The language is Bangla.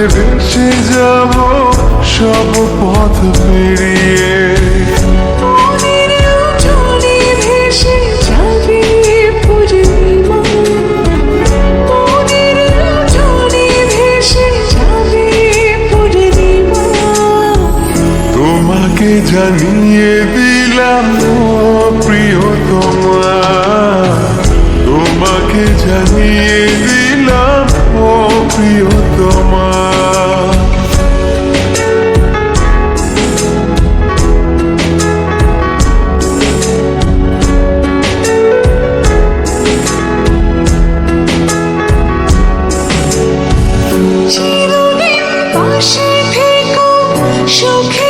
ভালোবেসে ভেসে যাব সব পথ পেরিয়ে। ভেসে ভেসে তোমাকে জানিয়ে দিলাম ও প্রিয়তমা। তোমাকে জানিয়ে দিলাম ও প্রিয়তমা। চিরদিন পাশে থেকো সুখে